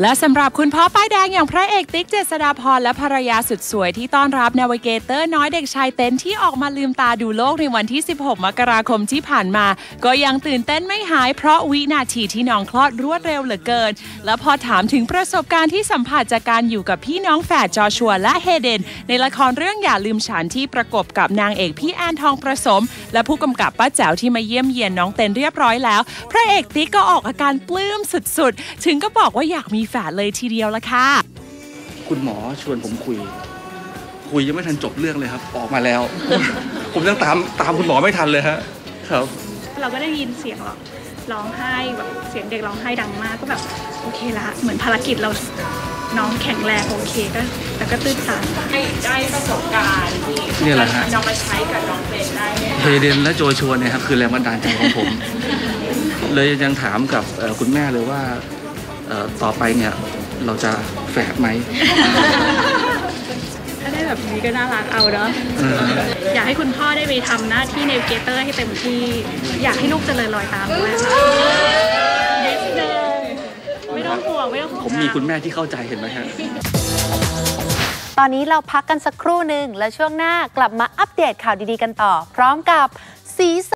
และสำหรับคุณพ่อป้ายแดงอย่างพระเอกติ๊กเจษฎาพรและภรรยาสุดสวยที่ต้อนรับนาวิเกเตอร์น้อยเด็กชายเต้นที่ออกมาลืมตาดูโลกในวันที่ 16 มกราคมที่ผ่านมา ก็ยังตื่นเต้นไม่หายเพราะวินาทีที่น้องคลอดรวดเร็วเหลือเกิน และพอถามถึงประสบการณ์ที่สัมผัสจากการอยู่กับพี่น้องแฝดจอชัวและเฮเดน ในละครเรื่องอย่าลืมฉันที่ประกบกับนางเอกพี่แอนทองประสม และผู้กำกับป้าแจ๋วที่มาเยี่ยมเยียนน้องเต้นเรียบร้อยแล้ว พระเอกติ๊กก็ออกอาการปลื้มสุดๆ ถึงก็บอกว่าอยากมีแฝดเลยทีเดียวละค่ะ คุณหมอชวนผมคุย คุยยังไม่ทันจบเรื่องเลยครับ ออกมาแล้ว ผมยังตามตามคุณหมอไม่ทันเลยฮะครับ เราก็ได้ยินเสียงแบบร้องไห้แบบเสียงเด็กร้องไห้ดังมากก็แบบโอเคละ เหมือนภารกิจเราน้องแข็งแรงโอเคก็แต่ก็ตื้นตันให้ได้ประสบการณ์ที่เนี่ยแหละฮะนำมาใช้กับน้องเบนได้เนี่ยเฮเดนและโจชัวเนี่ยครับคือแรงบันดาลใจของผม เลยยังถามกับเอ่อคุณแม่เลยว่าเอ่อ ต่อไปเนี่ยเราจะแฝดไหม ถ้าได้แบบนี้ก็น่ารักเอาเนาะเอออยากให้คุณพ่อได้ไปทำหน้าที่ในเกเตอร์ให้เต็มที่ อยากให้ลูกเจริญรอยตามด้วยค่ะนิดนึงไม่ต้องห่วงไม่ต้องห่วงผมมีคุณแม่ที่เข้าใจเห็นไหมฮะตอนนี้เราพักกันสักครู่หนึ่งแล้วช่วงหน้ากลับมาอัปเดตข่าวดีๆกันต่อ พร้อมกับสีสัน